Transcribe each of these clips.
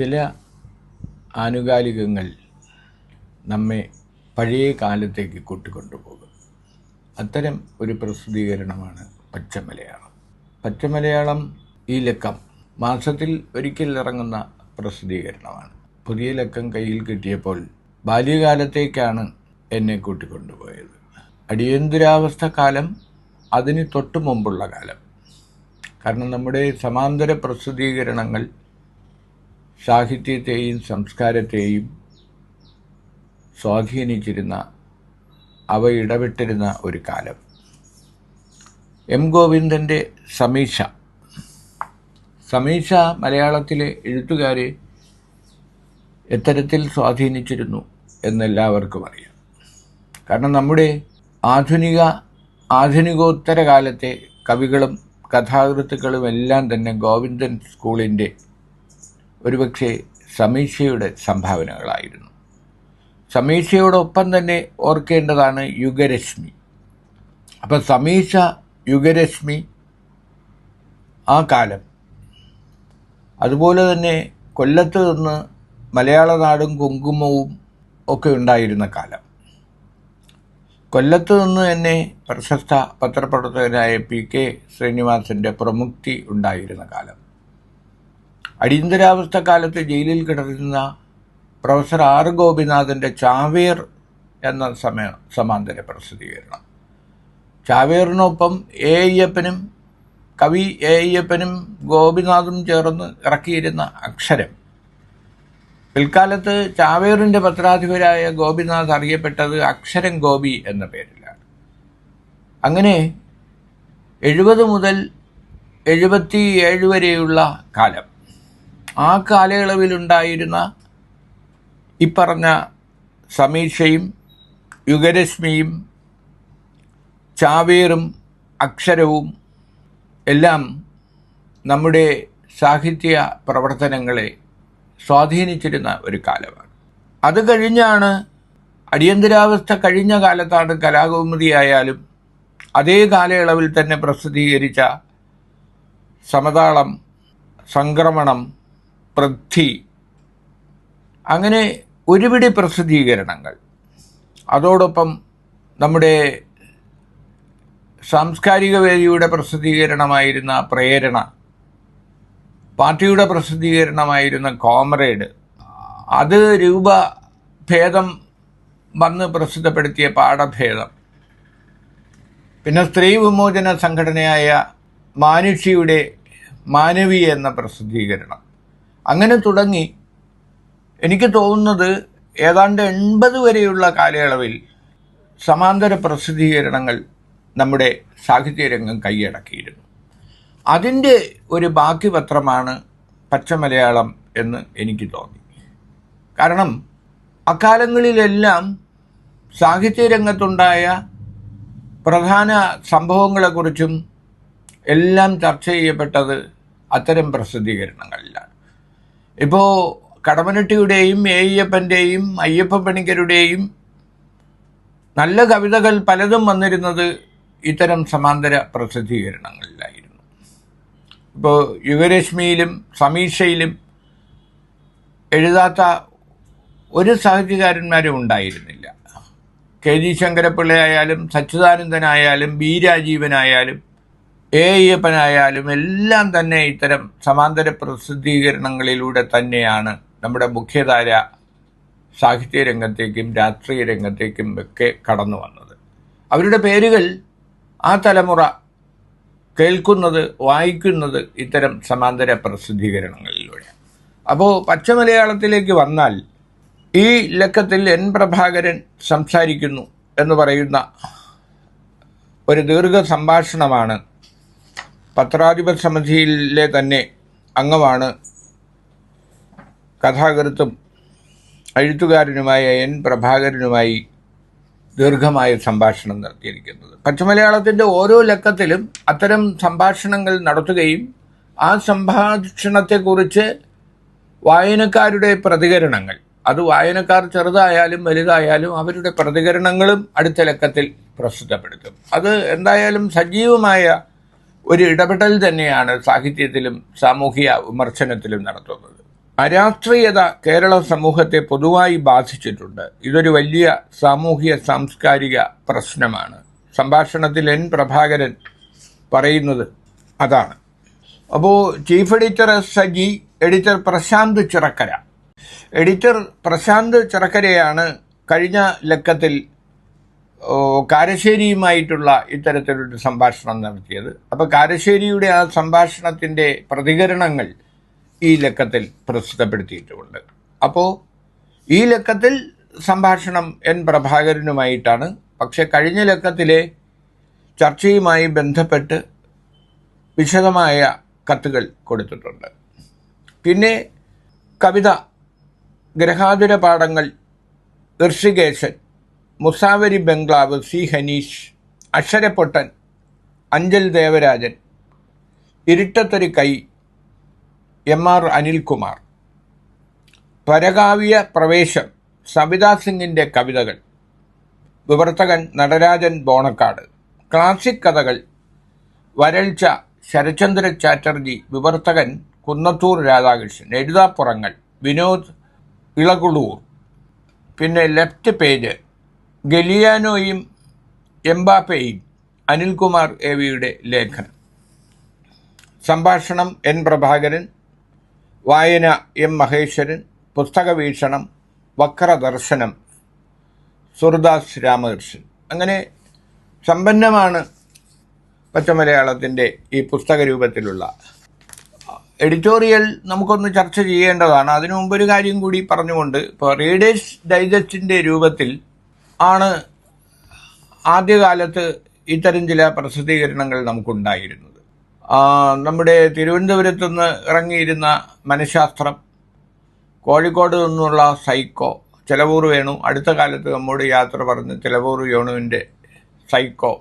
ചില ആനുകാലികങ്ങൾ നമ്മെ പഴയ കാലത്തേക്ക് കൂട്ടിക്കൊണ്ടുപോകും. അത്തരം ഒരു പ്രസിദ്ധീകരണമാണ് പച്ചമലയാളം. പച്ചമലയാളം ഈ ലക്കം മാസത്തിൽ ഒരിക്കൽ ഇറങ്ങുന്ന പ്രസിദ്ധീകരണമാണ്. പുതിയ ലക്കം കയ്യിൽ കിട്ടിയപ്പോൾ ബാല്യകാലത്തേക്കാണ് എന്നെ കൂട്ടിക്കൊണ്ടുപോയത്. അടിയന്തരാവസ്ഥ കാലം അതിന് തൊട്ടു മുമ്പുള്ള കാലം. കാരണം നമ്മുടെ സമാന്തര പ്രസിദ്ധീകരണങ്ങൾ സാഹിത്യത്തെയും സംസ്കാരത്തെയും സ്വാധീനിച്ചിരുന്ന അവ ഇടപെട്ടിരുന്ന ഒരു കാലം. എം ഗോവിന്ദന്റെ സമീക്ഷ. സമീക്ഷ മലയാളത്തിലെ എഴുത്തുകാരെ എത്തരത്തിൽ സ്വാധീനിച്ചിരുന്നു എന്നെല്ലാവർക്കും അറിയാം. കാരണം നമ്മുടെ ആധുനിക ആധുനികോത്തര കാലത്തെ കവികളും കഥാകൃത്തുക്കളും എല്ലാം തന്നെ ഗോവിന്ദൻ സ്കൂളിന്റെ ഒരുപക്ഷെ സമീക്ഷയുടെ സംഭാവനകളായിരുന്നു. സമീക്ഷയോടൊപ്പം തന്നെ ഓർക്കേണ്ടതാണ് യുഗരശ്മി. അപ്പം സമീക്ഷ യുഗരശ്മി ആ കാലം. അതുപോലെ തന്നെ കൊല്ലത്ത് നിന്ന് മലയാള നാടും കുങ്കുമവും ഒക്കെ ഉണ്ടായിരുന്ന കാലം. കൊല്ലത്ത് നിന്ന് തന്നെ പ്രശസ്ത പത്രപ്രവർത്തകനായ പി കെ ശ്രീനിവാസന്റെ പ്രമുക്തി ഉണ്ടായിരുന്ന കാലം. അടിയന്തരാവസ്ഥ കാലത്ത് ജയിലിൽ കിടന്നിരുന്ന പ്രൊഫസർ ആർ ഗോപിനാഥന്റെ ചാവേർ എന്ന സമയ സമാന്തര പ്രസിദ്ധീകരണം. ചാവേറിനൊപ്പം എ അയ്യപ്പനും കവി എ അയ്യപ്പനും ഗോപിനാഥും ചേർന്ന് ഇറക്കിയിരുന്ന അക്ഷരം. പിൽക്കാലത്ത് ചാവേറിന്റെ പത്രാധിപരായ ഗോപിനാഥ് അറിയപ്പെട്ടത് അക്ഷരം ഗോപി എന്ന പേരിലാണ്. അങ്ങനെ എഴുപത് മുതൽ എഴുപത്തി ഏഴ് വരെയുള്ള കാലം ആ കാലയളവിലുണ്ടായിരുന്ന ഇപ്പറഞ്ഞ സമീക്ഷയും യുഗരശ്മിയും ചാവേറും അക്ഷരവും എല്ലാം നമ്മുടെ സാഹിത്യ പ്രവർത്തനങ്ങളെ സ്വാധീനിച്ചിരുന്ന ഒരു കാലമാണ്. അത് കഴിഞ്ഞാണ് അടിയന്തരാവസ്ഥ കഴിഞ്ഞ കാലത്താണ് കലാകൗമുദിയായാലും അതേ കാലയളവിൽ തന്നെ പ്രസിദ്ധീകരിച്ച സമതാളം സംക്രമണം പൃഥ്വി അങ്ങനെ ഒരുപിടി പ്രസിദ്ധീകരണങ്ങൾ. അതോടൊപ്പം നമ്മുടെ സാംസ്കാരിക വേദിയുടെ പ്രസിദ്ധീകരണമായിരുന്ന പ്രേരണ പാർട്ടിയുടെ പ്രസിദ്ധീകരണമായിരുന്ന കോമ്രേഡ് അത് രൂപ ഭേദം വന്ന് പ്രസിദ്ധപ്പെടുത്തിയ പാഠഭേദം. പിന്നെ സ്ത്രീ വിമോചന സംഘടനയായ മാനുഷിയുടെ മാനവി എന്ന പ്രസിദ്ധീകരണം. അങ്ങനെ തുടങ്ങി എനിക്ക് തോന്നുന്നത് ഏതാണ്ട് എൺപത് വരെയുള്ള കാലയളവിൽ സമാന്തര പ്രസിദ്ധീകരണങ്ങൾ നമ്മുടെ സാഹിത്യരംഗം കൈയടക്കിയിരുന്നു. അതിന്റെ ഒരു ബാക്കി പത്രമാണ് പച്ചമലയാളം എന്ന് എനിക്ക് തോന്നി. കാരണം അക്കാലങ്ങളിലെല്ലാം സാഹിത്യരംഗത്തുണ്ടായ പ്രധാന സംഭവങ്ങളെക്കുറിച്ചും എല്ലാം ചർച്ച ചെയ്യപ്പെട്ടത് അത്തരം പ്രസിദ്ധീകരണങ്ങളിലാണ്. ഇപ്പോൾ കടമനട്ടിയുടെയും എ അയ്യപ്പന്റെയും അയ്യപ്പ പണിക്കരുടെയും നല്ല കവിതകൾ പലതും വന്നിരുന്നത് ഇത്തരം സമാന്തര പ്രസിദ്ധീകരണങ്ങളിലായിരുന്നു. ഇപ്പോൾ യുഗരശ്മിയിലും സമീക്ഷയിലും എഴുതാത്ത ഒരു സാഹിത്യകാരന്മാരും ഉണ്ടായിരുന്നില്ല. കെ ജി ശങ്കരപ്പിള്ളയായാലും സച്ചിദാനന്ദനായാലും ബി രാജീവനായാലും എ അയ്യപ്പനായാലും എല്ലാം തന്നെ ഇത്തരം സമാന്തര പ്രസിദ്ധീകരണങ്ങളിലൂടെ തന്നെയാണ് നമ്മുടെ മുഖ്യധാര സാഹിത്യ രംഗത്തേക്കും രാഷ്ട്രീയ രംഗത്തേക്കും ഒക്കെ കടന്നു വന്നത്. അവരുടെ പേരുകൾ ആ തലമുറ കേൾക്കുന്നത് വായിക്കുന്നത് ഇത്തരം സമാന്തര പ്രസിദ്ധീകരണങ്ങളിലൂടെ. അപ്പോൾ പച്ചമലയാളത്തിലേക്ക് വന്നാൽ ഈ ലക്കത്തിൽ എൻ പ്രഭാകരൻ സംസാരിക്കുന്നു എന്ന് പറയുന്ന ഒരു ദീർഘ സംഭാഷണമാണ് പത്രാധിപ സമിതിയിലെ തന്നെ അംഗമാണ് കഥാകൃത്തും എഴുത്തുകാരനുമായ എൻ പ്രഭാകരനുമായി ദീർഘമായ സംഭാഷണം നടത്തിയിരിക്കുന്നത്. പച്ചമലയാളത്തിന്റെ ഓരോ ലക്കത്തിലും അത്തരം സംഭാഷണങ്ങൾ നടത്തുകയും ആ സംഭാഷണത്തെക്കുറിച്ച് വായനക്കാരുടെ പ്രതികരണങ്ങൾ അത് വായനക്കാർ ചെറുതായാലും വലുതായാലും അവരുടെ പ്രതികരണങ്ങളും അടുത്ത ലക്കത്തിൽ പ്രസിദ്ധപ്പെടുത്തും. അത് എന്തായാലും സജീവമായ ഒരു ഇടപെടൽ തന്നെയാണ് സാഹിത്യത്തിലും സാമൂഹിക വിമർശനത്തിലും നടത്തുന്നത്. അരാഷ്ട്രീയത കേരള സമൂഹത്തെ പൊതുവായി ബാധിച്ചിട്ടുണ്ട്. ഇതൊരു വലിയ സാമൂഹിക സാംസ്കാരിക പ്രശ്നമാണ്. സംഭാഷണത്തിൽ എൻ പ്രഭാകരൻ പറയുന്നത് അതാണ്. അപ്പോൾ chief editor S Saji editor Prashant Chirakkara. Editor Prashant ചിറക്കരയാണ് കഴിഞ്ഞ ലക്കത്തിൽ കാരശ്ശേരിയുമായിട്ടുള്ള ഇത്തരത്തിലൊരു സംഭാഷണം നടത്തിയത്. അപ്പോൾ കാരശ്ശേരിയുടെ ആ സംഭാഷണത്തിന്റെ പ്രതികരണങ്ങൾ ഈ ലക്കത്തിൽ പ്രസിദ്ധപ്പെടുത്തിയിട്ടുമുണ്ട് അപ്പോൾ ഈ ലക്കത്തിൽ സംഭാഷണം എൻ പ്രഭാകരനുമായിട്ടാണ്. പക്ഷെ കഴിഞ്ഞ ലക്കത്തിലെ ചർച്ചയുമായി ബന്ധപ്പെട്ട് വിശദമായ കത്തുകൾ കൊടുത്തിട്ടുണ്ട്. പിന്നെ കവിത ഗ്രഹാതുര പാഠങ്ങൾ ഋഷികേശൻ മുസാവരി ബംഗ്ലാവ് സി ഹനീഷ് അക്ഷരപ്പൊട്ടൻ അഞ്ചൽ ദേവരാജൻ ഇരുട്ടത്തൊരു കൈ എം ആർ അനിൽകുമാർ. പരകാവ്യ പ്രവേശം സവിതാ സിംഗിന്റെ കവിതകൾ വിവർത്തകൻ നടരാജൻ ബോണക്കാട്. ക്ലാസിക് കഥകൾ വരൾച്ച ശരചന്ദ്ര ചാറ്റർജി വിവർത്തകൻ കുന്നത്തൂർ രാധാകൃഷ്ണൻ. എഴുതാപ്പുറങ്ങൾ വിനോദ് ഇളകുളൂർ. പിന്നെ ലെഫ്റ്റ് പേജ് ഗലിയാനോയും എംബാപ്പയും അനിൽകുമാർ എ വിയുടെ ലേഖനം. സംഭാഷണം എൻ പ്രഭാകരൻ വായന എം മഹേശ്വരൻ പുസ്തക വീക്ഷണം വക്രദർശനം സുർദാസ് രാമകൃഷ്ണൻ. അങ്ങനെ സമ്പന്നമാണ് പച്ചമലയാളത്തിന്റെ ഈ പുസ്തക രൂപത്തിലുള്ള. എഡിറ്റോറിയൽ നമുക്കൊന്ന് ചർച്ച ചെയ്യേണ്ടതാണ്. അതിനു മുമ്പ് ഒരു കാര്യം കൂടി പറഞ്ഞുകൊണ്ട് ഇപ്പോൾ റീഡേഴ്സ് ഡൈജസ്റ്റിന്റെ രൂപത്തിൽ ആണ് ആദ്യകാലത്ത് ഇത്തരം ചില പ്രസിദ്ധീകരണങ്ങൾ നമുക്കുണ്ടായിരുന്നത്. നമ്മുടെ തിരുവനന്തപുരത്തു നിന്ന് ഇറങ്ങിയിരുന്ന മനഃശാസ്ത്രം കോഴിക്കോട് നിന്നുള്ള സൈക്കോ ചിലവൂർ വേണു. അടുത്ത കാലത്ത് നമ്മോട് യാത്ര പറഞ്ഞ് ചിലവൂർ വേണുവിന്റെ സൈക്കോ.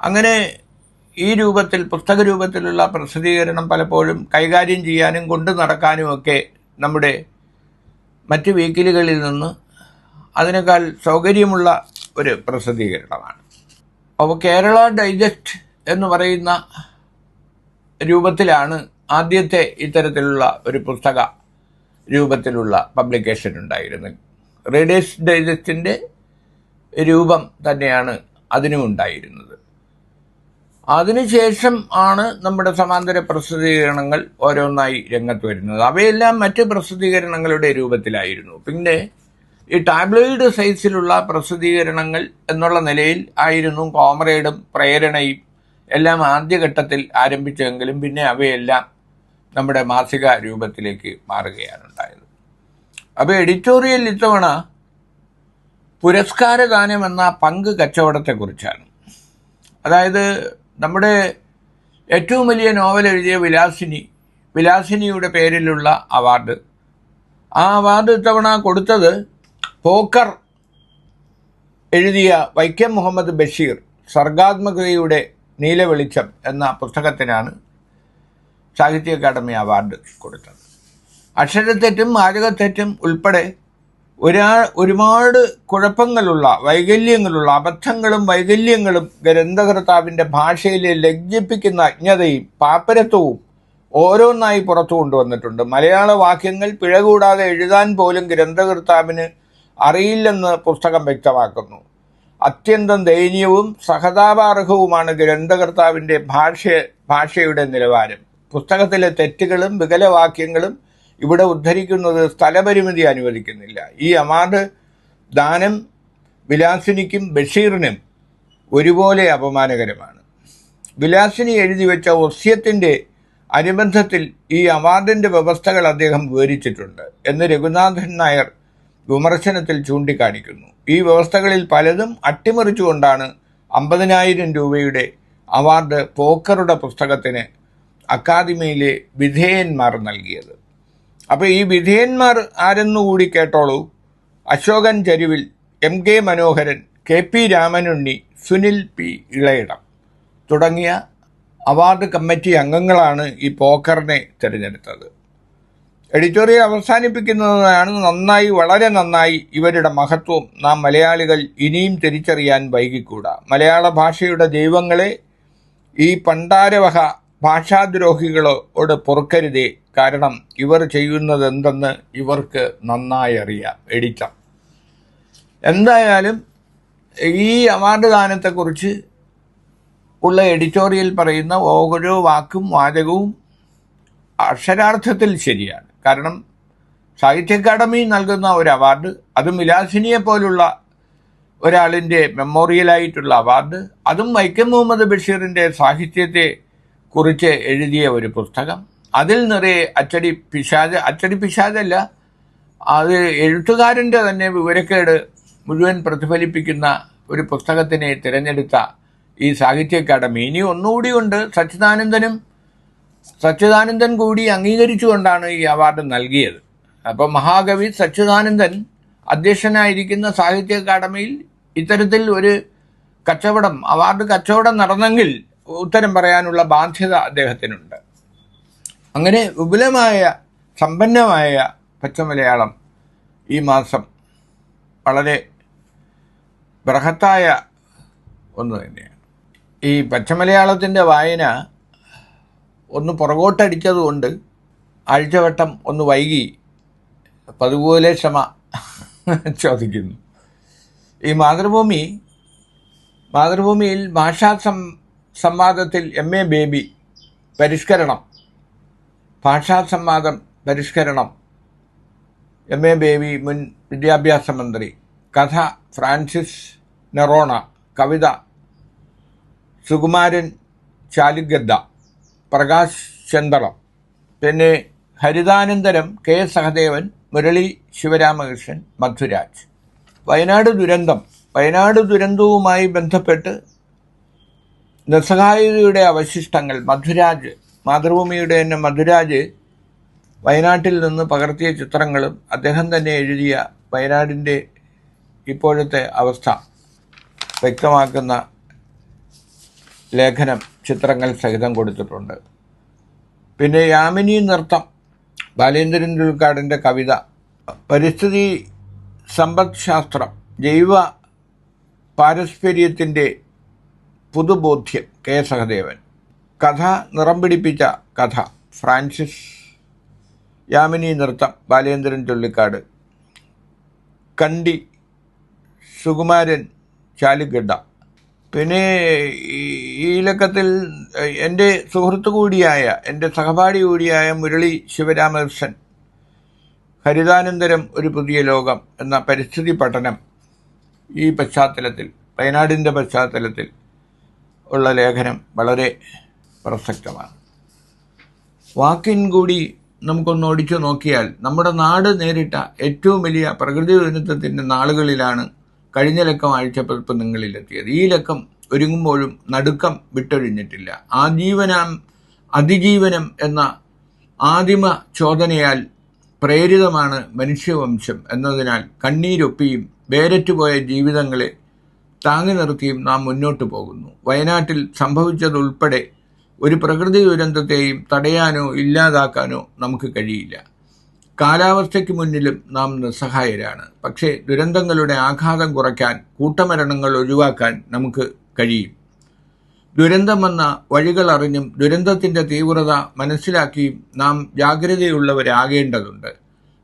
അങ്ങനെ ഈ രൂപത്തിൽ പുസ്തക രൂപത്തിലുള്ള പ്രസിദ്ധീകരണം പലപ്പോഴും കൈകാര്യം ചെയ്യാനും കൊണ്ടു നടക്കാനുമൊക്കെ നമ്മുടെ മറ്റ് വീക്കിലുകളിൽ നിന്ന് അതിനേക്കാൾ സൗകര്യമുള്ള ഒരു പ്രസിദ്ധീകരണമാണ്. അപ്പോൾ കേരള ഡൈജസ്റ്റ് എന്ന് പറയുന്ന രൂപത്തിലാണ് ആദ്യത്തെ ഇത്തരത്തിലുള്ള ഒരു പുസ്തക രൂപത്തിലുള്ള പബ്ലിക്കേഷൻ ഉണ്ടായിരുന്നത്. റീഡേഴ്സ് ഡൈജസ്റ്റിന്റെ രൂപം തന്നെയാണ് അതിനും ഉണ്ടായിരുന്നത്. അതിനുശേഷം ആണ് നമ്മുടെ സമാന്തര പ്രസിദ്ധീകരണങ്ങൾ ഓരോന്നായി രംഗത്ത് വരുന്നത്. അവയെല്ലാം മറ്റ് പ്രസിദ്ധീകരണങ്ങളുടെ രൂപത്തിലായിരുന്നു. പിന്നെ ഈ ടാബ്ലോയിഡ് സൈസിലുള്ള പ്രസിദ്ധീകരണങ്ങൾ എന്നുള്ള നിലയിൽ ആയിരുന്നു കോമറേഡും പ്രേരണയും എല്ലാം ആദ്യഘട്ടത്തിൽ ആരംഭിച്ചെങ്കിലും പിന്നെ അവയെല്ലാം നമ്മുടെ മാസിക രൂപത്തിലേക്ക് മാറുകയാണ് ഉണ്ടായത് അപ്പോൾ എഡിറ്റോറിയൽ ഇത്തവണ പുരസ്കാരദാനം എന്ന പങ്ക് കച്ചവടത്തെക്കുറിച്ചാണ്. അതായത് നമ്മുടെ ഏറ്റവും വലിയ നോവൽ എഴുതിയ വിലാസിനി വിലാസിനിയുടെ പേരിലുള്ള അവാർഡ്. ആ അവാർഡ് ഇത്തവണ കൊടുത്തത് പോക്കർ എഴുതിയ വൈക്കം മുഹമ്മദ് ബഷീർ സർഗാത്മകതയുടെ നീലവെളിച്ചം എന്ന പുസ്തകത്തിനാണ് സാഹിത്യ അക്കാദമി അവാർഡ് കൊടുത്തത്. അക്ഷരത്തെറ്റും വാചകത്തെറ്റും ഉൾപ്പെടെ ഒരാ ഒരുപാട് കുഴപ്പങ്ങളുള്ള വൈകല്യങ്ങളുള്ള അബദ്ധങ്ങളും വൈകല്യങ്ങളും ഗ്രന്ഥകർത്താവിന്റെ ഭാഷയിലെ ലജ്ജിപ്പിക്കുന്ന അജ്ഞതയും പാപ്പരത്വവും ഓരോന്നായി പുറത്തു കൊണ്ടുവന്നിട്ടുണ്ട് മലയാള വാക്യങ്ങൾ പിഴകൂടാതെ എഴുതാൻ പോലും ഗ്രന്ഥകർത്താവിന് അറിയില്ലെന്ന് പുസ്തകം വ്യക്തമാക്കുന്നു. അത്യന്തം ദയനീയവും സഹതാപാർഹവുമാണ് ഗ്രന്ഥകർത്താവിന്റെ ഭാഷ ഭാഷയുടെ നിലവാരം. പുസ്തകത്തിലെ തെറ്റുകളും വികലവാക്യങ്ങളും ഇവിടെ ഉദ്ധരിക്കുന്നത് സ്ഥലപരിമിതി അനുവദിക്കുന്നില്ല. ഈ അവാർഡ് ദാനം വിലാസിനിക്കും ബഷീറിനും ഒരുപോലെ അപമാനകരമാണ്. വിലാസിനി എഴുതി വെച്ച ഒസ്യത്തിന്റെ അനുബന്ധത്തിൽ ഈ അവാർഡിന്റെ വ്യവസ്ഥകൾ അദ്ദേഹം വിവരിച്ചിട്ടുണ്ട് എന്ന് രഘുനാഥൻ നായർ വിമർശനത്തിൽ ചൂണ്ടിക്കാണിക്കുന്നു. ഈ വ്യവസ്ഥകളിൽ പലതും അട്ടിമറിച്ചുകൊണ്ടാണ് അമ്പതിനായിരം രൂപയുടെ അവാർഡ് പോക്കറുടെ പുസ്തകത്തിന് അക്കാദമിയിലെ വിധേയന്മാർ നൽകിയത്. അപ്പോൾ ഈ വിധേയന്മാർ ആരെന്നുകൂടി കേട്ടോളൂ? Ashokan Charuvil M K Manoharan K P Ramanunni Sunil P Ilayidam തുടങ്ങിയ അവാർഡ് കമ്മിറ്റി അംഗങ്ങളാണ് ഈ പോക്കറിനെ തിരഞ്ഞെടുത്തത്. എഡിറ്റോറിയൽ അവസാനിപ്പിക്കുന്നതാണ് നന്നായി വളരെ നന്നായി ഇവരുടെ മഹത്വം. നാം മലയാളികൾ ഇനിയും തിരിച്ചറിയാൻ വൈകിക്കൂടാ. മലയാള ഭാഷയുടെ ദൈവങ്ങളെ ഈ പണ്ടാരവഹ ഭാഷാദ്രോഹികളോട് പൊറുക്കരുതേ. കാരണം ഇവർ ചെയ്യുന്നത് എന്തെന്ന് ഇവർക്ക് നന്നായി അറിയാം. എഡിറ്റർ. എന്തായാലും ഈ അവാർഡ് ദാനത്തെക്കുറിച്ച് ഉള്ള എഡിറ്റോറിയൽ പറയുന്ന ഓരോ വാക്കും വാചകവും അക്ഷരാർത്ഥത്തിൽ ശരിയാണ്. കാരണം സാഹിത്യ അക്കാദമി നൽകുന്ന ഒരു അവാർഡ് അതും വിലാസിനിയെ പോലുള്ള ഒരാളിന്റെ മെമ്മോറിയലായിട്ടുള്ള അവാർഡ് അതും വൈക്കം മുഹമ്മദ് ബഷീറിന്റെ സാഹിത്യത്തെ കുറിച്ച് എഴുതിയ ഒരു പുസ്തകം. അതിൽ നിറയെ അച്ചടി പിശാജ് അച്ചടി പിശാജല്ല അത് എഴുത്തുകാരന്റെ തന്നെ വിവരക്കേട് മുഴുവൻ പ്രതിഫലിപ്പിക്കുന്ന ഒരു പുസ്തകത്തിനെ തിരഞ്ഞെടുത്ത ഈ സാഹിത്യ അക്കാദമി. ഇനി ഒന്നുകൂടി ഉണ്ട് സച്ചിദാനന്ദനും സച്ചിദാനന്ദൻ കൂടി അംഗീകരിച്ചുകൊണ്ടാണ് ഈ അവാർഡ് നൽകിയത്. അപ്പോൾ മഹാകവി സച്ചിദാനന്ദൻ അധ്യക്ഷനായിരിക്കുന്ന സാഹിത്യ അക്കാദമിയിൽ ഇത്തരത്തിൽ ഒരു കച്ചവടം അവാർഡ് കച്ചവടം നടന്നെങ്കിൽ ഉത്തരം പറയാനുള്ള ബാധ്യത അദ്ദേഹത്തിനുണ്ട്. അങ്ങനെ വിപുലമായ സമ്പന്നമായ പച്ചമലയാളം ഈ മാസം വളരെ ബൃഹത്തായ ഒന്ന് തന്നെയാണ്. ഈ പച്ചമലയാളത്തിന്റെ വായന ഒന്ന് പുറകോട്ടടിച്ചതുകൊണ്ട് ആഴ്ചവട്ടം ഒന്ന് വൈകി പതുപോലെ ക്ഷമ ചോദിക്കുന്നു. ഈ മാതൃഭൂമി മാതൃഭൂമിയിൽ ഭാഷാ സം സംവാദത്തിൽ എം എ ബേബി പരിഷ്കരണം ഭാഷാ സംവാദം പരിഷ്കരണം. എം എ ബേബി മുൻ വിദ്യാഭ്യാസ മന്ത്രി കഥ ഫ്രാൻസിസ് നെറോണ കവിത സുകുമാരൻ ചാലിഗദ്ദ. പ്രകാശ് ചെന്തളം പിന്നെ ഹരിതാനന്തരം കെ സഹദേവൻ മുരളി ശിവരാമകൃഷ്ണൻ മധുരാജ്. വയനാട് ദുരന്തം. വയനാട് ദുരന്തവുമായി ബന്ധപ്പെട്ട് നിസ്സഹായതയുടെ അവശിഷ്ടങ്ങൾ. മധുരാജ് മാതൃഭൂമിയുടെ തന്നെ മധുരാജ് വയനാട്ടിൽ നിന്ന് പകർത്തിയ ചിത്രങ്ങളും അദ്ദേഹം തന്നെ എഴുതിയ വയനാടിന്റെ ഇപ്പോഴത്തെ അവസ്ഥ വ്യക്തമാക്കുന്ന ലേഖനം ചിത്രങ്ങൾ സഹിതം കൊടുത്തിട്ടുണ്ട്. പിന്നെ യാമിനി നൃത്തം ബാലേന്ദ്രൻ ഉൾക്കാടിന്റെ കവിത പരിസ്ഥിതി സമ്പദ് ശാസ്ത്രം ജൈവ പാരസ്പര്യത്തിന്റെ പുതുബോധ്യം കെ സഹദേവൻ. കഥ നിറം പിടിപ്പിച്ച കഥ ഫ്രാൻസിസ് യാമിനി നൃത്തം ബാലേന്ദ്രൻ ചുള്ളിക്കാട്. കണ്ടി സുകുമാരൻ ചാലിഗഡ. പിന്നെ ഈ- ലക്കത്തിൽ എന്റെ സുഹൃത്തു കൂടിയായ എന്റെ സഹപാഠി കൂടിയായ മുരളി ശിവരാമകൃഷ്ണൻ ഹരിതാനന്തരം ഒരു പുതിയ ലോകം എന്ന പരിസ്ഥിതി പഠനം ഈ പശ്ചാത്തലത്തിൽ വയനാടിന്റെ പശ്ചാത്തലത്തിൽ ഉള്ള ലേഖനം വളരെ പ്രസക്തമാണ്. വാക്കിൻ കൂടി നമുക്കൊന്ന് ഓടിച്ചു നോക്കിയാൽ നമ്മുടെ നാട് നേരിട്ട ഏറ്റവും വലിയ പ്രകൃതി ദുരന്തത്തിന്റെ നാളുകളിലാണ് കഴിഞ്ഞ ലക്കം ആഴ്ചപ്പതിപ്പ് നിങ്ങളിലെത്തിയത്. ഈ ലക്കം ഒരുങ്ങുമ്പോഴും നടുക്കം വിട്ടൊഴിഞ്ഞിട്ടില്ല. ആജീവനം അതിജീവനം എന്ന ആദിമ ചോദനയാൽ പ്രേരിതമാണ് മനുഷ്യവംശം എന്നതിനാൽ കണ്ണീരൊപ്പിയും വേരറ്റുപോയ ജീവിതങ്ങളെ താങ്ങി നിർത്തിയും നാം മുന്നോട്ടു പോകുന്നു. വയനാട്ടിൽ സംഭവിച്ചതുൾപ്പെടെ ഒരു പ്രകൃതി ദുരന്തത്തെയും തടയാനോ ഇല്ലാതാക്കാനോ നമുക്ക് കഴിയില്ല. കാലാവസ്ഥയ്ക്ക് മുന്നിലും നാം നിസ്സഹായരാണ്. പക്ഷേ ദുരന്തങ്ങളുടെ ആഘാതം കുറയ്ക്കാൻ കൂട്ടമരണങ്ങൾ ഒഴിവാക്കാൻ നമുക്ക് കഴിയും. ദുരന്തം വന്ന വഴികൾ അറിഞ്ഞും ദുരന്തത്തിന്റെ തീവ്രത മനസ്സിലാക്കിയും നാം ജാഗ്രതയുള്ളവരാകേണ്ടതുണ്ട്.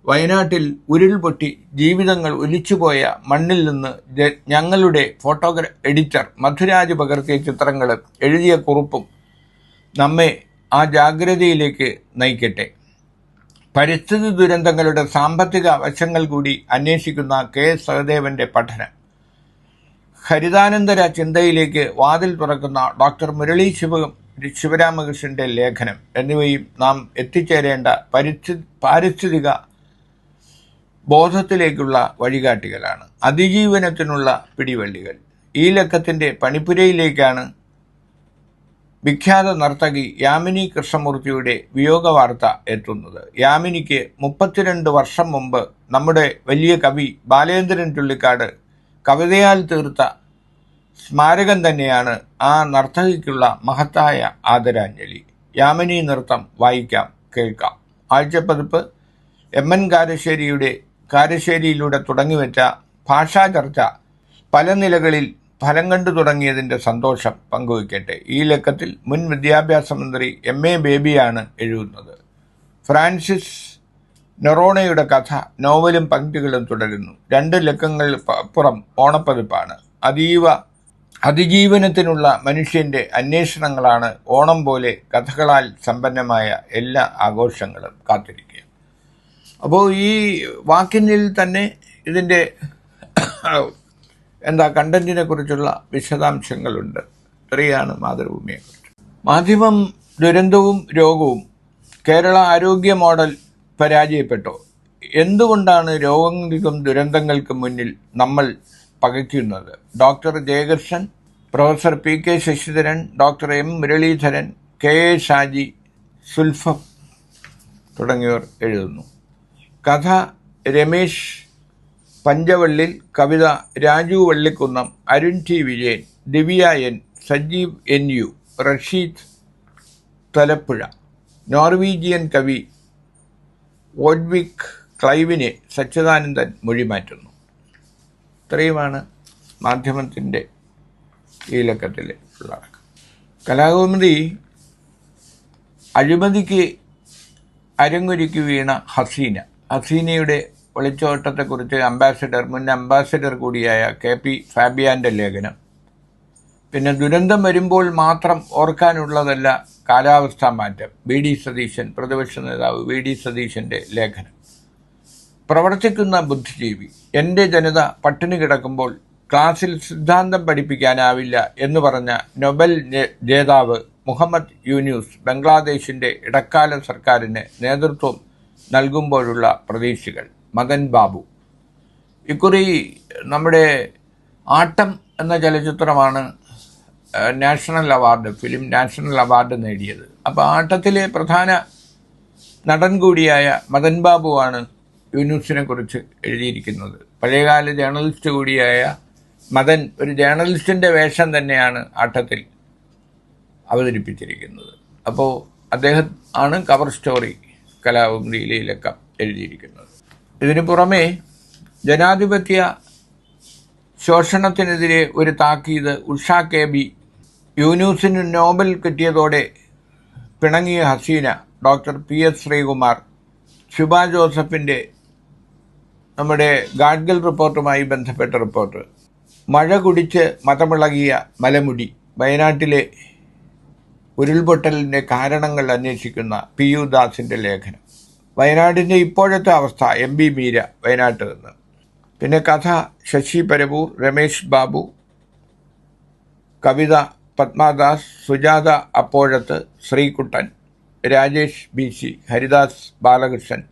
വയനാട്ടിൽ ഉരുൾപൊട്ടി ജീവിതങ്ങൾ ഒലിച്ചുപോയ മണ്ണിൽ നിന്ന് ഞങ്ങളുടെ ഫോട്ടോഗ്രാ എഡിറ്റർ മധുരാജ് പകർത്തിയ ചിത്രങ്ങളും എഴുതിയ കുറിപ്പും നമ്മെ ആ ജാഗ്രതയിലേക്ക് നയിക്കട്ടെ. പരിസ്ഥിതി ദുരന്തങ്ങളുടെ സാമ്പത്തിക വശങ്ങൾ കൂടി അന്വേഷിക്കുന്ന കെ സഹദേവന്റെ പഠനം. ഹരിതാനന്തര ചിന്തയിലേക്ക് വാതിൽ തുറക്കുന്ന ഡോക്ടർ മുരളി ശിവ ശിവരാമകൃഷ്ണന്റെ ലേഖനം എന്നിവയും നാം എത്തിച്ചേരേണ്ട പരിസ്ഥിതി പാരിസ്ഥിതിക ബോധത്തിലേക്കുള്ള വഴികാട്ടികളാണ്. അതിജീവനത്തിനുള്ള പിടിവള്ളികൾ. ഈ ലക്കത്തിന്റെ പണിപ്പുരയിലേക്കാണ് വിഖ്യാത നർത്തകി യാമിനി കൃഷ്ണമൂർത്തിയുടെ വിയോഗ വാർത്ത എത്തുന്നത്. യാമിനിക്ക് മുപ്പത്തിരണ്ട് വർഷം മുമ്പ് നമ്മുടെ വലിയ കവി ബാലേന്ദ്രൻ ചുള്ളിക്കാട് കവിതയാൽ തീർത്ത സ്മാരകം തന്നെയാണ് ആ നർത്തകിക്കുള്ള മഹത്തായ ആദരാഞ്ജലി. യാമിനി നൃത്തം വായിക്കാം കേൾക്കാം. ആഴ്ചപ്പതിപ്പ് എം എൻ കാരശ്ശേരിയുടെ കാരശ്ശേരിയിലൂടെ തുടങ്ങിവെച്ച ഭാഷാ ചർച്ച പല നിലകളിൽ ഫലം കണ്ടു തുടങ്ങിയതിന്റെ സന്തോഷം പങ്കുവയ്ക്കട്ടെ. ഈ ലക്കത്തിൽ മുൻ വിദ്യാഭ്യാസ മന്ത്രി എം എ ബേബിയാണ് എഴുതുന്നത്. ഫ്രാൻസിസ് നെറോണയുടെ കഥ നോവലും പങ്ക്തികളും തുടരുന്നു. രണ്ട് ലക്കങ്ങൾ അപ്പുറം ഓണപ്പതിപ്പാണ്. അതീവ അതിജീവനത്തിനുള്ള മനുഷ്യന്റെ അന്വേഷണങ്ങളാണ് ഓണം പോലെ കഥകളാൽ സമ്പന്നമായ എല്ലാ ആഘോഷങ്ങളും കാത്തിരിക്കുക. അപ്പോൾ ഈ വാക്കിനിൽ തന്നെ ഇതിന്റെ എന്താ കണ്ടന്റിനെ കുറിച്ചുള്ള വിശദാംശങ്ങളുണ്ട്. ഇത്രയാണ് മാതൃഭൂമിയെക്കുറിച്ച് മാധ്യമം ദുരന്തവും രോഗവും കേരള ആരോഗ്യ മോഡൽ പരാജയപ്പെട്ടോ? എന്തുകൊണ്ടാണ് രോഗങ്ങൾക്കും ദുരന്തങ്ങൾക്കും മുന്നിൽ നമ്മൾ പകയ്ക്കുന്നത്? Doctor Jayakrishnan professor P K Sasidharan doctor M Muraleedharan K A Shaji Sulfam തുടങ്ങിയവർ എഴുതുന്നു. കഥ രമേശ് പഞ്ചവള്ളിൽ കവിത Raju Vallikkunnam Arun T. Vijayan Divya N. Sajeev N. U. Rasheed Thalappuzha Norwegian കവി ഓഡ്വിക് ക്ലൈവിനെ സച്ചിദാനന്ദൻ മൊഴിമാറ്റുന്നു. ഇത്രയുമാണ് മാധ്യമത്തിന്റെ ഈ ലക്കത്തിലെ ഉള്ളടക്കം. കലാകൗമുദി അഴിമതിക്ക് അരങ്ങൊരുക്കി വീണ ഹസീന. ഹസീനയുടെ ഒളിച്ചോട്ടത്തെക്കുറിച്ച് അംബാസിഡർ മുൻ അംബാസിഡർ കൂടിയായ കെ പി ഫാബിയാന്റെ ലേഖനം. പിന്നെ ദുരന്തം വരുമ്പോൾ മാത്രം ഓർക്കാനുള്ളതല്ല കാലാവസ്ഥാ മാറ്റം വി ഡി സതീശൻ പ്രതിപക്ഷ നേതാവ് വി ഡി സതീശന്റെ ലേഖനം. പ്രവർത്തിക്കുന്ന ബുദ്ധിജീവി എന്റെ ജനത പട്ടിണി കിടക്കുമ്പോൾ ക്ലാസ്സിൽ സിദ്ധാന്തം പഠിപ്പിക്കാനാവില്ല എന്ന് പറഞ്ഞ നൊബൽ ജേതാവ് മുഹമ്മദ് യൂന്യൂസ് ബംഗ്ലാദേശിന്റെ ഇടക്കാല സർക്കാരിന് നേതൃത്വം നൽകുമ്പോഴുള്ള പ്രതീക്ഷകൾ. മദൻ ബാബു. ഇക്കുറി നമ്മുടെ ആട്ടം എന്ന ചലച്ചിത്രമാണ് national award film national award നേടിയത്. അപ്പോൾ ആട്ടത്തിലെ പ്രധാന നടൻ കൂടിയായ മദൻ ബാബുവാണ് യൂനുസിനെ കുറിച്ച് എഴുതിയിരിക്കുന്നത്. പഴയകാല ജേർണലിസ്റ്റ് കൂടിയായ മദൻ ഒരു ജേർണലിസ്റ്റിന്റെ വേഷം തന്നെയാണ് ആട്ടത്തിൽ അവതരിപ്പിച്ചിരിക്കുന്നത്. അപ്പോൾ അദ്ദേഹം ആണ് കവർ സ്റ്റോറി കലാകുന്തിയിലൊക്കെ എഴുതിയിരിക്കുന്നത്. ഇതിനു പുറമെ ജനാധിപത്യ ശോഷണത്തിനെതിരെ ഒരു താക്കീത് ഉഷ കെ ബി യൂനൂസിന് നോബൽ കിട്ടിയതോടെ പിണങ്ങിയ Haseena doctor P S Sreekumar Shubha ജോസഫിന്റെ നമ്മുടെ ഗാഡ്ഗൽ റിപ്പോർട്ടുമായി ബന്ധപ്പെട്ട റിപ്പോർട്ട്. മഴ കുടിച്ച് മതമിളകിയ മലമുടി വയനാട്ടിലെ ഉരുൾപൊട്ടലിന്റെ കാരണങ്ങൾ അന്വേഷിക്കുന്ന പി യു ദാസിന്റെ ലേഖനം. വയനാടിന്റെ ഇപ്പോഴത്തെ അവസ്ഥ എം ബി മീര വയനാട്ടിൽ നിന്ന്. പിന്നെ കഥ ശശി പരവൂർ രമേശ് ബാബു കവിത Padmadas Sujatha അപ്പോഴത്ത് Sreekuttan Rajesh B C Haridas Balakrishnan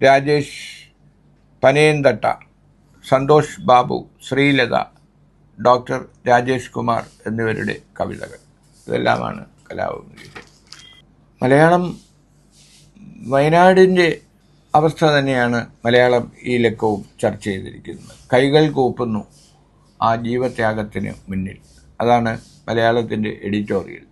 Rajesh Panayanthatta Santhosh Babu Sreelatha doctor Rajesh Kumar എന്നിവരുടെ കവിതകൾ. ഇതെല്ലാമാണ് കലാഭവനിലെ മലയാളം വയനാടിന്റെ അവസ്ഥ തന്നെയാണ് മലയാളം ഈ ലക്കവും ചർച്ച ചെയ്തിരിക്കുന്നത്. കൈകൾ കൂപ്പുന്നു ആ ജീവത്യാഗത്തിന് മുന്നിൽ. അതാണ് മലയാളത്തിന്റെ എഡിറ്റോറിയൽ.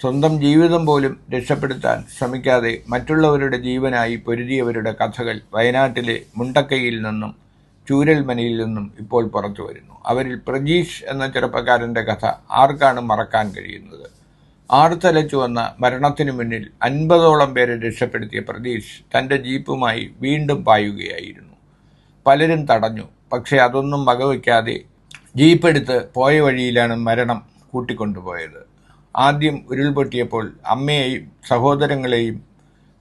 സ്വന്തം ജീവിതം പോലും രക്ഷപ്പെടുത്താൻ ശ്രമിക്കാതെ മറ്റുള്ളവരുടെ ജീവനായി പൊരുതിയവരുടെ കഥകൾ വയനാട്ടിലെ മുണ്ടക്കയിൽ നിന്നും ചൂരൽമനയിൽ നിന്നും ഇപ്പോൾ പുറത്തു വരുന്നു അവരിൽ പ്രജീഷ് എന്ന ചെറുപ്പക്കാരന്റെ കഥ ആർക്കാണ് മറക്കാൻ കഴിയുന്നത്? ആർത്തലച്ചു വന്ന മരണത്തിനു മുന്നിൽ അൻപതോളം പേരെ രക്ഷപ്പെടുത്തിയ പ്രതീഷ് തന്റെ ജീപ്പുമായി വീണ്ടും പായുകയായിരുന്നു. പലരും തടഞ്ഞു. പക്ഷേ അതൊന്നും വകവയ്ക്കാതെ ജീപ്പ് എടുത്ത് പോയ വഴിയിലാണ് മരണം കൂട്ടിക്കൊണ്ടുപോയത്. ആദ്യം ഉരുൾപൊട്ടിയപ്പോൾ അമ്മയെയും സഹോദരങ്ങളെയും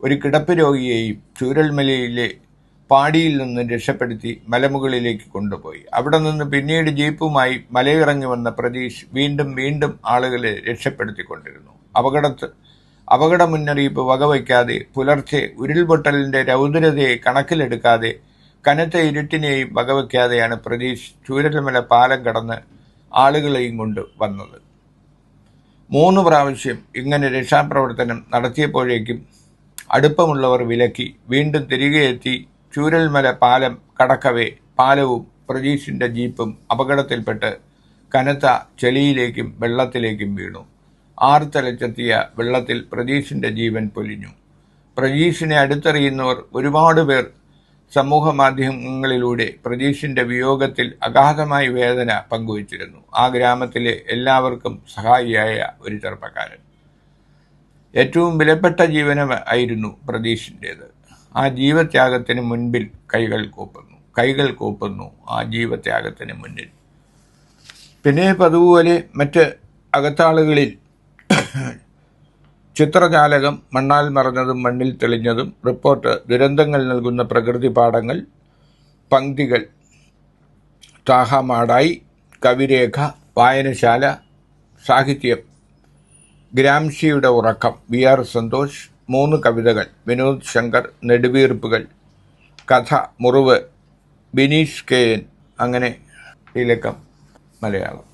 ഒരു കിടപ്പ് രോഗിയെയും ചൂരൽമലയിലെ പാടിയിൽ നിന്ന് രക്ഷപ്പെടുത്തി മലമുകളിലേക്ക് കൊണ്ടുപോയി. അവിടെ നിന്ന് പിന്നീട് ജീപ്പുമായി മലയിറങ്ങി വന്ന പ്രതീഷ് വീണ്ടും വീണ്ടും ആളുകളെ രക്ഷപ്പെടുത്തിക്കൊണ്ടിരുന്നു. അപകടത്ത് അപകട മുന്നറിയിപ്പ് വകവയ്ക്കാതെ പുലർച്ചെ ഉരുൾപൊട്ടലിന്റെ രൗദ്രതയെ കണക്കിലെടുക്കാതെ കനത്ത ഇരുട്ടിനെയും വകവയ്ക്കാതെയാണ് പ്രതീഷ് ചൂരൽമല പാലം കടന്ന് ആളുകളെയും കൊണ്ട് വന്നത്. മൂന്ന് പ്രാവശ്യം ഇങ്ങനെ രക്ഷാപ്രവർത്തനം നടത്തിയപ്പോഴേക്കും അടുപ്പമുള്ളവർ വിലക്കി വീണ്ടും തിരികെ എത്തി ചൂരൽമല പാലം കടക്കവേ പാലവും പ്രജീഷിന്റെ ജീപ്പും അപകടത്തിൽപ്പെട്ട് കനത്ത ചെളിയിലേക്കും വെള്ളത്തിലേക്കും വീണു. ആർത്തലച്ചെത്തിയ വെള്ളത്തിൽ പ്രജീഷിന്റെ ജീവൻ പൊലിഞ്ഞു. പ്രജീഷിനെ അടുത്തറിയുന്നവർ ഒരുപാട് പേർ സമൂഹ മാധ്യമങ്ങളിലൂടെ പ്രജീഷിന്റെ വിയോഗത്തിൽ അഗാധമായ വേദന പങ്കുവച്ചിരുന്നു. ആ ഗ്രാമത്തിലെ എല്ലാവർക്കും സഹായിയായ ഒരു ചെറുപ്പക്കാരൻ. ഏറ്റവും വിലപ്പെട്ട ജീവനം ആയിരുന്നു പ്രതീഷിന്റേത് ആ ജീവത്യാഗത്തിന് മുൻപിൽ കൈകൾ കൂപ്പുന്നു. കൈകൾ കൂപ്പുന്നു ആ ജീവത്യാഗത്തിന് മുന്നിൽ. പിന്നെ പതുപോലെ മറ്റ് അകത്താളുകളിൽ ചിത്രജാലകം മണ്ണാൽ മറഞ്ഞതും മണ്ണിൽ തെളിഞ്ഞതും റിപ്പോർട്ട് ദുരന്തങ്ങൾ നൽകുന്ന പ്രകൃതി പാഠങ്ങൾ പങ്ക്തികൾ താഹമാടായി കവിരേഖ വായനശാല സാഹിത്യം ഗ്രാംഷിയുടെ ഉറക്കം വി ആർ സന്തോഷ് മൂന്ന് കവിതകൾ. വിനോദ് ശങ്കർ നെടുവീർപ്പുകൾ കഥ മുറിവ് ബിനീഷ് കെ അങ്ങനെ ഈ ലക്കം മലയാളം.